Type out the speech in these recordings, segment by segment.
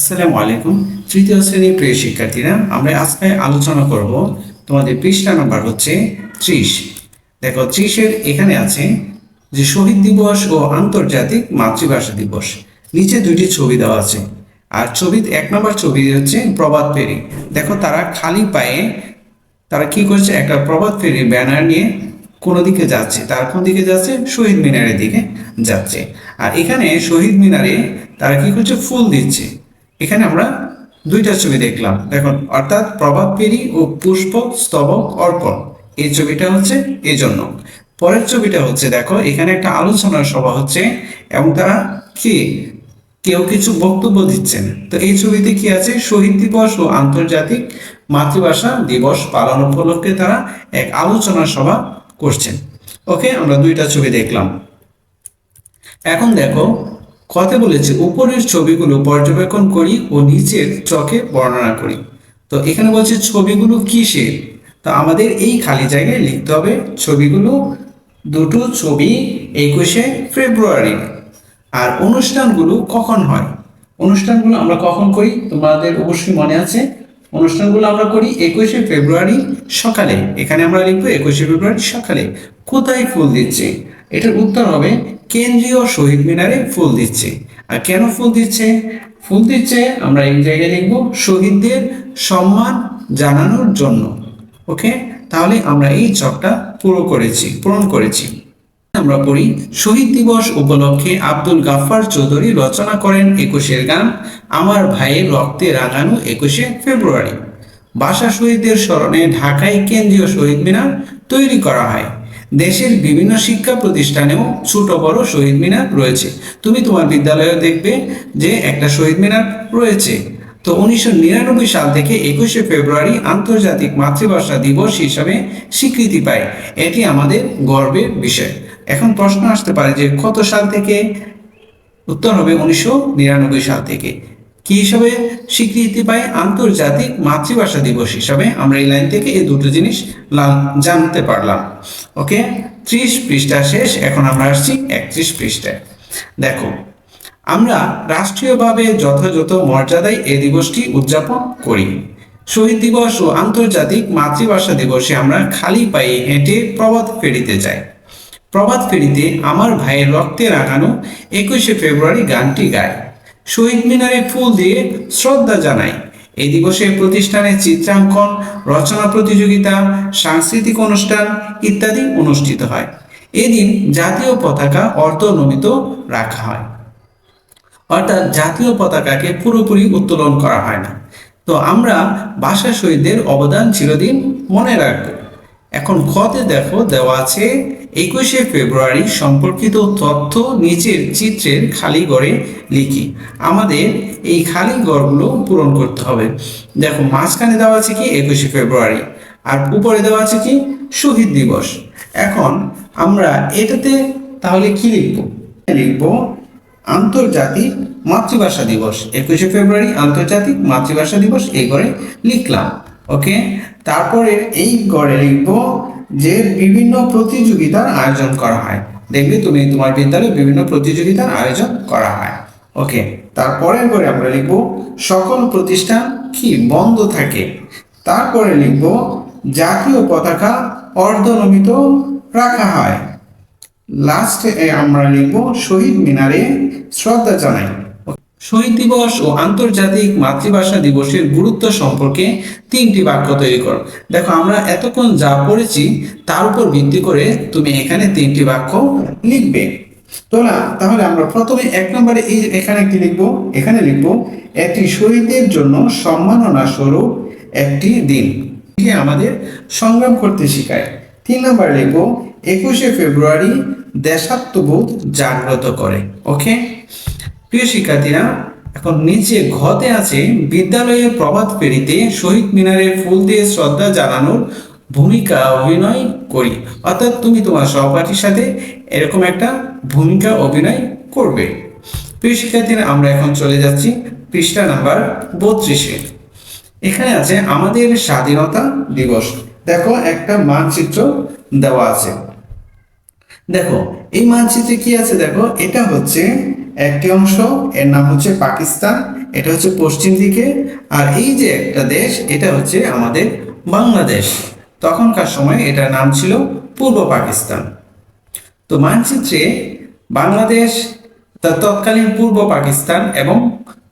আসসালামু আলাইকুম। তৃতীয় শ্রেণির প্রিয় শিক্ষার্থীরা, আমরা আজকে আলোচনা করব তোমাদের পৃষ্ঠা নাম্বার হচ্ছে ত্রিশ। দেখো, ত্রিশের এখানে আছে যে শহীদ দিবস ও আন্তর্জাতিক মাতৃভাষা দিবস। নিচে দুইটি ছবি দেওয়া আছে। আর ছবি এক নম্বর ছবি হচ্ছে প্রভাত ফেরি। দেখো, তারা খালি পায়ে তারা কি করছে? একটা প্রভাত ফেরি ব্যানার নিয়ে কোন দিকে যাচ্ছে। তার কোন দিকে যাচ্ছে? শহীদ মিনারের দিকে যাচ্ছে। আর এখানে শহীদ মিনারে তারা কি করছে? ফুল দিচ্ছে। এখানে আমরা দুইটা ছবি দেখলাম। দেখুন, অর্থাৎ প্রভাব পেরি ও পুষ্প, স্তবক অর্পণ এই ছবিটা হচ্ছে এই জন্য পরের ছবিটা হচ্ছে, দেখো, এখানে একটা আলোচনা সভা হচ্ছে এবং তারা কি? কেউ কিছু বক্তব্য দিচ্ছেন। তো এই ছবিতে কি আছে? শহীদ দিবস ও আন্তর্জাতিক মাতৃভাষা দিবস পালন উপলক্ষে তারা এক আলোচনা সভা করছেন। ওকে, আমরা দুইটা ছবি দেখলাম। এখন দেখো কথা বলেছে, উপরের ছবিগুলো পর্যবেক্ষণ করি ও নিচের চকে বর্ণনা করি। তো এখানে বলছে, ছবিগুলো কিসের? তো আমাদের এই খালি জায়গায় লিখতে হবে, ছবিগুলো দুটো ছবি একুশে ফেব্রুয়ারি। আর অনুষ্ঠানগুলো কখন হয়? অনুষ্ঠানগুলো আমরা কখন করি? তোমাদের অবশ্যই মনে আছে। অনুষ্ঠানগুলো আমরা করি একুশে ফেব্রুয়ারি সকালে। এখানে আমরা লিখব, একুশে ফেব্রুয়ারি সকালে। কোথায় ফুল দিচ্ছে? এটার উত্তর হবে, কেন্দ্রীয় শহীদ মিনারে ফুল দিচ্ছে। আর কেন ফুল দিচ্ছে? ফুল দিচ্ছে, আমরা এই জায়গায় লিখব শহীদদের সম্মান জানানোর জন্য। ওকে? তাহলে আমরা এই চকটা পুরো করেছি, পূরণ করেছি। আমরা পড়ি শহীদ দিবস উপলক্ষে আব্দুল গাফফার চৌধুরী রচনা করেন একুশের গান, আমার ভাইয়ের রক্তে রাঙানো একুশে ফেব্রুয়ারি। ভাষা শহীদদের স্মরণে ঢাকায় কেন্দ্রীয় শহীদ মিনার তৈরি করা হয়। দেশের বিভিন্ন শিক্ষা প্রতিষ্ঠানেও ছোট বড় শহীদ মিনার রয়েছে। তুমি তোমার বিদ্যালয়ে দেখবে যে একটা শহীদ মিনার রয়েছে। তো উনিশশো নিরানব্বই সাল থেকে একুশে ফেব্রুয়ারি আন্তর্জাতিক মাতৃভাষা দিবস হিসাবে স্বীকৃতি পায়। এটি আমাদের গর্বের বিষয়। এখন প্রশ্ন আসতে পারে যে কত সাল থেকে? উত্তর হবে উনিশশো নিরানব্বই সাল থেকে। কি হিসাবে স্বীকৃতি পায়? আন্তর্জাতিক মাতৃভাষা দিবস হিসাবে আমরা এই লাইন থেকে এই দুটো জিনিস জানতে পারলাম। ওকে? ত্রিশ পৃষ্ঠা শেষ, এখন আমরা আসছি একত্রিশ পৃষ্ঠায়। দেখো, আমরা রাষ্ট্রীয়ভাবে যথাযথ মর্যাদায় এই দিবসটি উদযাপন করি। শহীদ দিবস ও আন্তর্জাতিক মাতৃভাষা দিবসে আমরা খালি পায়ে হেঁটে প্রবাদ ফেরিতে যাই। প্রবাদ ফেরিতে আমার ভাইয়ের রক্তে রাঙানো একুশে ফেব্রুয়ারি গানটি গায় শহীদ মিনারে ফুল দিয়ে শ্রদ্ধা জানাই এই দিবসে প্রতিষ্ঠানে চিত্রাঙ্কন, রচনা প্রতিযোগিতা, সাংস্কৃতিক অনুষ্ঠান ইত্যাদি অনুষ্ঠিত হয়। এদিন জাতীয় পতাকা অর্ধনমিত রাখা হয়। অর্থাৎ জাতীয় পতাকাকে পুরোপুরি উত্তোলন করা হয় না। তো আমরা ভাষা শহীদদের অবদান চিরদিন মনে রাখব। এখন খতে দেখো, দেওয়া আছে একুশে ফেব্রুয়ারি সম্পর্কিত তথ্য নিচের চিত্রের খালি ঘরে লিখি। আমাদের এই খালি ঘরগুলো পূরণ করতে হবে। দেখো, মাঝখানে দেওয়া আছে কি? একুশে ফেব্রুয়ারি। আর উপরে দেওয়া আছে কি? শহীদ দিবস। এখন আমরা এটাতে তাহলে কি লিখব? লিখব আন্তর্জাতিক মাতৃভাষা দিবস। একুশে ফেব্রুয়ারি আন্তর্জাতিক মাতৃভাষা দিবস, এই করে লিখলাম। ওকে তারপরে এই গড়ে লিখব যে বিভিন্ন প্রতিযোগিতার আয়োজন করা হয়। দেখবে তুমি তোমার বিদ্যালয়ে বিভিন্ন প্রতিযোগিতার আয়োজন করা হয়। ওকে তারপরে করে আমরা লিখব, সকল প্রতিষ্ঠান কি বন্ধ থাকে? তারপরে লিখব, জাতীয় পতাকা অর্ধনমিত রাখা হয়। লাস্টে আমরা লিখব, শহীদ মিনারে শ্রদ্ধা জানাই। শহীদ দিবস ও আন্তর্জাতিক মাতৃভাষা দিবসের গুরুত্ব সম্পর্কে তিনটি বাক্য তৈরি করো। দেখো, আমরা এতক্ষণ যা পড়েছি, তার উপর ভিত্তি করে তুমি এখানে তিনটি বাক্য লিখবে। তোলা তাহলে আমরা প্রথমে এক নম্বরে এই এখানে কি লিখব, এখানে লিখব, একটি শহীদের জন্য সম্মাননা স্বরূপ একটি দিন। আমাদের সংগ্রাম করতে শেখায়। তিন নম্বর লিখব, একুশে ফেব্রুয়ারি দেশাত্মবোধ জাগ্রত করে। ওকে? প্রিয় শিক্ষার্থীরা, এখন নিচে ঘতে আছে বিদ্যালয়ে প্রভাত ফেরিতে শহীদ মিনারে ফুল দিয়ে শ্রদ্ধা জানানোর ভূমিকা অভিনয় করি। অর্থাৎ তুমি তোমার সহপাঠীর সাথে এরকম একটা ভূমিকা অভিনয় করবে। প্রিয় শিক্ষার্থীরা, আমরা এখন চলে যাচ্ছি পৃষ্ঠা নাম্বার বত্রিশে। এখানে আছে আমাদের স্বাধীনতা দিবস। দেখো, একটা মানচিত্র দেওয়া আছে। দেখো, এই মানচিত্রে কি আছে? দেখো, এটা হচ্ছে একটি অংশ, এর নাম হচ্ছে পাকিস্তান, এটা হচ্ছে পশ্চিম দিকে, আর এই যে একটা দেশ, এটা হচ্ছে আমাদের বাংলাদেশ। তখনকার সময় এটার নাম ছিল পূর্ব পাকিস্তান। তো মানচিত্রে বাংলাদেশ তা তৎকালীন পূর্ব পাকিস্তান এবং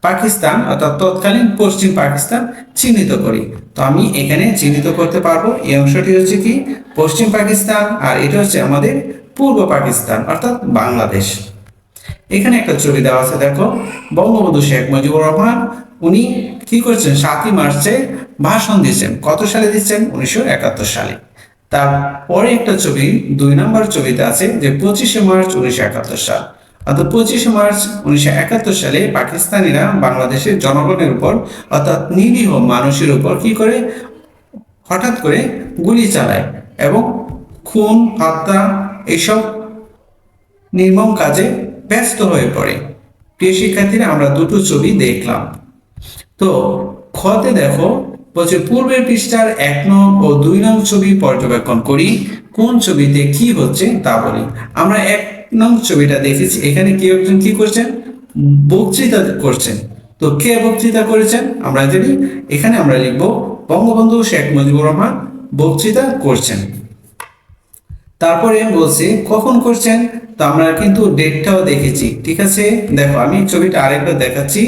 পাকিস্তান অর্থাৎ তৎকালীন পশ্চিম পাকিস্তান চিহ্নিত করি। তো আমি এখানে চিহ্নিত করতে পারব, এই অংশটি হচ্ছে কি? পশ্চিম পাকিস্তান, আর এটা হচ্ছে আমাদের পূর্ব পাকিস্তান, অর্থাৎ বাংলাদেশ। এখানে একটা ছবি দেওয়া আছে, দেখো। বঙ্গবন্ধু শেখ মুজিবুর রহমান, উনি কি করছেন? সাতই মার্চে ভাষণ দিচ্ছেন কত সালে দিচ্ছেন উনিশশো একাত্তর সালে। তারপরে একটা ছবি, দুই নম্বর ছবিতে আছে যে পঁচিশে মার্চ উনিশশো একাত্তর সাল। অর্থাৎ পঁচিশে মার্চ উনিশশো একাত্তর সালে পাকিস্তানিরা বাংলাদেশের জনগণের উপর, অর্থাৎ নিরীহ মানুষের উপর কি করে? হঠাৎ করে গুলি চালায় এবং খুন, হত্যা এইসব নির্মম কাজে ব্যস্ত হয়ে পড়ে। প্রিয় শিক্ষার্থীরা, আমরা দুটো ছবি দেখলাম। তো খতে দেখো, বলছে, পূর্বের পৃষ্ঠার এক নং ও দুই নং ছবি পর্যবেক্ষণ করি, কোন ছবিতে কি হচ্ছে তা বলি। আমরা এক নং ছবিটা দেখেছি, এখানে কেউ একজন কি করছেন? বক্তৃতা করছেন। তো কে বক্তৃতা করেছেন? আমরা জানি, এখানে আমরা লিখব, বঙ্গবন্ধু শেখ মুজিবুর রহমান বক্তৃতা করছেন। তারপরে বলছি, কখন করছেন? তো আমরা কিন্তু ডেটটাও দেখেছি, ঠিক আছে? দেখো, আমি ছবিটা আরেকবার দেখাচ্ছি।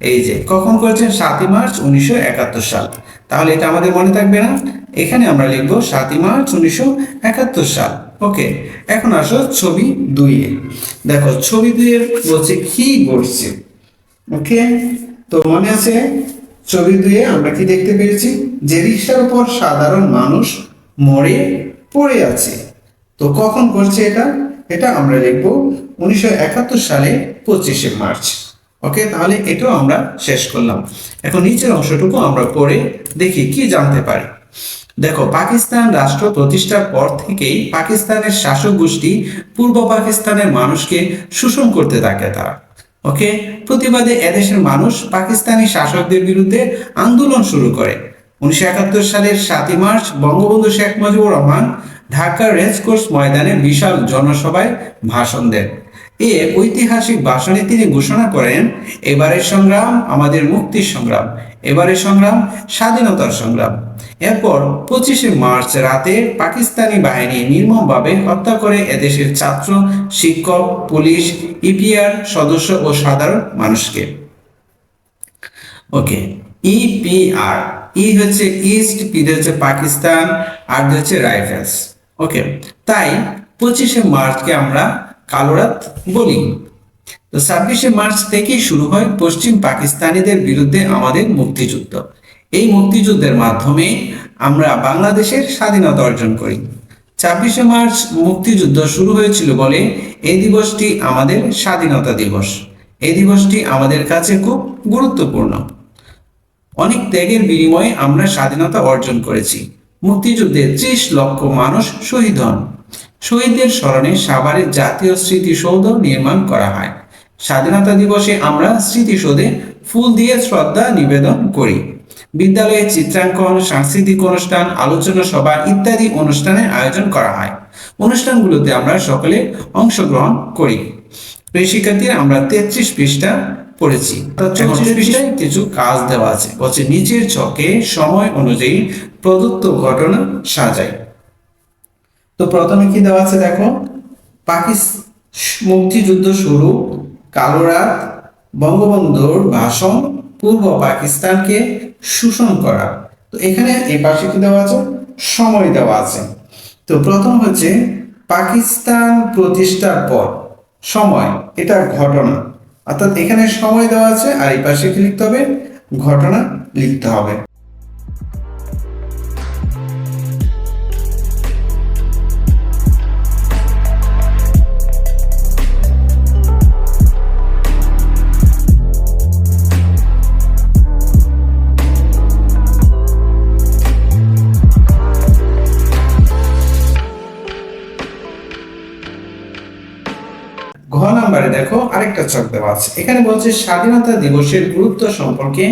এই যে, কখন করেছেন? সাতই মার্চ উনিশশো একাত্তর সাল। তাহলে এটা আমাদের মনে থাকবে না? এখানে আমরা লিখব সাতই মার্চ উনিশশো একাত্তর সাল। ওকে এখন আসো ছবি দুইয়ে। দেখো, ছবি দুইয়ে বলছে কি ঘটছে ওকে তো মনে আছে? ছবি দুয়ে আমরা কি দেখতে পেরেছি যে রিক্সার উপর সাধারণ মানুষ মরে পড়ে আছে। তো কখন করছে এটা? এটা আমরা লিখব উনিশশো একাত্তর সালে পঁচিশে মার্চ। ওকে, তাহলে এটাও আমরা শেষ করলাম। এখন নিচের অংশটুকু আমরা পড়ে দেখি, কি জানতে পারি? দেখো, পাকিস্তান রাষ্ট্র প্রতিষ্ঠার পর থেকেই পাকিস্তানের শাসক গোষ্ঠী পূর্ব পাকিস্তানের মানুষকে শোষণ করতে থাকে তারা। ওকে, প্রতিবাদে এদেশের মানুষ পাকিস্তানি শাসকদের বিরুদ্ধে আন্দোলন শুরু করে। উনিশশো একাত্তর সালের সাতই মার্চ বঙ্গবন্ধু শেখ মুজিবুর রহমান ঢাকার রেসকোর্স ময়দানে বিশাল জনসভায় ভাষণ দেন। এ ঐতিহাসিক ভাষণে তিনি ঘোষণা করেন, এবারের সংগ্রাম আমাদের মুক্তির সংগ্রাম, এবারের সংগ্রাম স্বাধীনতার সংগ্রাম। এরপর পঁচিশে মার্চ রাতে পাকিস্তানি বাহিনী নির্মমভাবে হত্যা করে এদেশের ছাত্র, শিক্ষক, পুলিশ, ইপিআর সদস্য ও সাধারণ মানুষকে। ওকে, ইপিআর, ই হচ্ছে ইস্ট, পি হচ্ছে পাকিস্তান, আর হচ্ছে রাইফেলস। ওকে তাই পঁচিশে মার্চকে আমরা কালো রাত বলি। তো ছাব্বিশে মার্চ থেকেই শুরু হয় পশ্চিম পাকিস্তানিদের বিরুদ্ধে আমাদের মুক্তিযুদ্ধ। এই মুক্তিযুদ্ধের মাধ্যমে আমরা বাংলাদেশের স্বাধীনতা অর্জন করি। ছাব্বিশে মার্চ মুক্তিযুদ্ধ শুরু হয়েছিল বলে এই দিবসটি আমাদের স্বাধীনতা দিবস। এই দিবসটি আমাদের কাছে খুব গুরুত্বপূর্ণ। অনেক ত্যাগের বিনিময়ে আমরা স্বাধীনতা অর্জন করেছি। মুক্তিযুদ্ধে ত্রিশ লক্ষ মানুষ শহীদ হন। শহীদদের স্মরণে সাভারে জাতীয় স্মৃতিসৌধ নির্মাণ করা হয়। স্বাধীনতা দিবসে আমরা স্মৃতিসৌধে ফুল দিয়ে শ্রদ্ধা নিবেদন করি। বিদ্যালয়ে চিত্রাঙ্কন, সাংস্কৃতিক অনুষ্ঠান, আলোচনা সভা ইত্যাদি অনুষ্ঠানের আয়োজন করা হয়। অনুষ্ঠানগুলোতে আমরা সকলে অংশগ্রহণ করি। শিক্ষার্থীরা, আমরা তেত্রিশ পৃষ্ঠা পৃষ্ঠায় কিছু কাজ দেওয়া আছে। বলছে নিচের ছকে সময় অনুযায়ী প্রদত্ত ঘটনা সাজায় তো প্রথমে কি দেওয়া আছে দেখো? পাকিস্তান মুক্তিযুদ্ধ শুরু কালো রাত বঙ্গবন্ধুর ভাষণ পূর্ব পাকিস্তানকে শোষণ করা। তো এখানে এই পাশে কি দেওয়া আছে? সময় দেওয়া আছে। তো প্রথম হচ্ছে পাকিস্তান প্রতিষ্ঠার পর সময় এটা ঘটনা। অর্থাৎ এখানে সময় দেওয়া আছে আর এই পাশে কি লিখতে হবে? ঘটনা লিখতে হবে। আরেকটা ছক দেওয়া আছে। এখানে বলছে, স্বাধীনতা দিবসের গুরুত্ব সম্পর্কে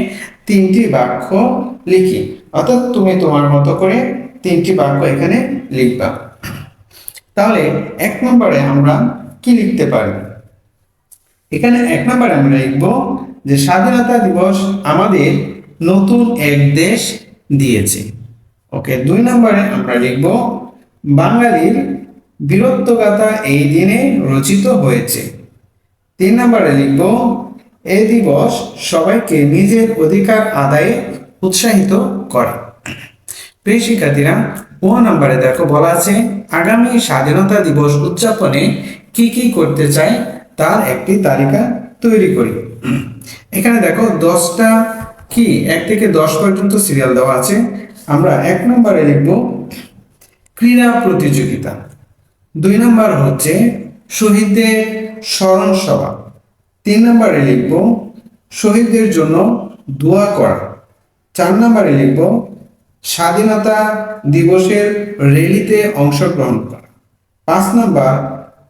তিনটি বাক্য লিখি। অর্থাৎ তুমি তোমার মতো করে তিনটি বাক্য এখানে লিখবা। তাহলে এক নম্বরে আমরা কি লিখতে পারি? এখানে এক নম্বরে আমরা লিখব যে, স্বাধীনতা দিবস আমাদের নতুন এক দেশ দিয়েছে। ওকে, দুই নম্বরে আমরা লিখব, বাঙালির বীরত্বগাথা এই দিনে রচিত হয়েছে। তিন নম্বরে লিখব এই দিবস সবাইকে নিজের অধিকার আদায়ে উৎসাহিত করে। প্রিয় শিক্ষার্থীরা, ও নম্বরে দেখো বলা আছে, আগামী স্বাধীনতা দিবস উদযাপনে কি কি করতে চাই তার একটি তালিকা তৈরি করি। এখানে দেখো দশটা কি, এক থেকে দশ পর্যন্ত সিরিয়াল দেওয়া আছে। আমরা এক নম্বরে লিখব, ক্রীড়া প্রতিযোগিতা। দুই নম্বর হচ্ছে শহীদদের স্মরণ সভা। তিন নম্বরে লিখব, শহীদদের জন্য দোয়া করা। চার নম্বরে লিখব, স্বাধীনতা দিবসের র্যালিতে অংশগ্রহণ করা। পাঁচ নম্বর,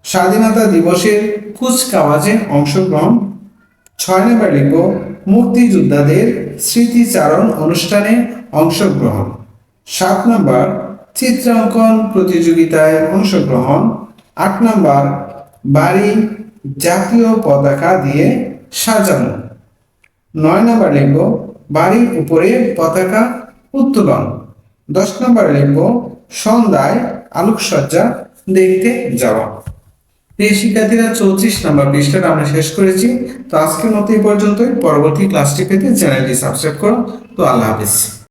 স্বাধীনতা দিবসের কুচকাওয়াজে অংশগ্রহণ। ছয় নম্বর লিখব, মুক্তিযোদ্ধাদের স্মৃতিচারণ অনুষ্ঠানে অংশগ্রহণ। সাত নম্বর, চিত্রাঙ্কন প্রতিযোগিতায় অংশগ্রহণ। আট নম্বর বাড়ি জাতীয় পতাকা দিয়ে সাজানো। নয় নম্বর লিখব বাড়ির উপরে পতাকা উত্তোলন। দশ নম্বর লিখব সন্ধ্যায় আলোকসজ্জা দেখতে যাওয়া। এই শিক্ষার্থীরা, চৌত্রিশ নম্বর পৃষ্ঠাটা আমরা শেষ করেছি। তো আজকের মতো এই পর্যন্তই। পরবর্তী ক্লাসটি পেতে চ্যানেলটি সাবস্ক্রাইব করো। তো আল্লাহ হাফিজ।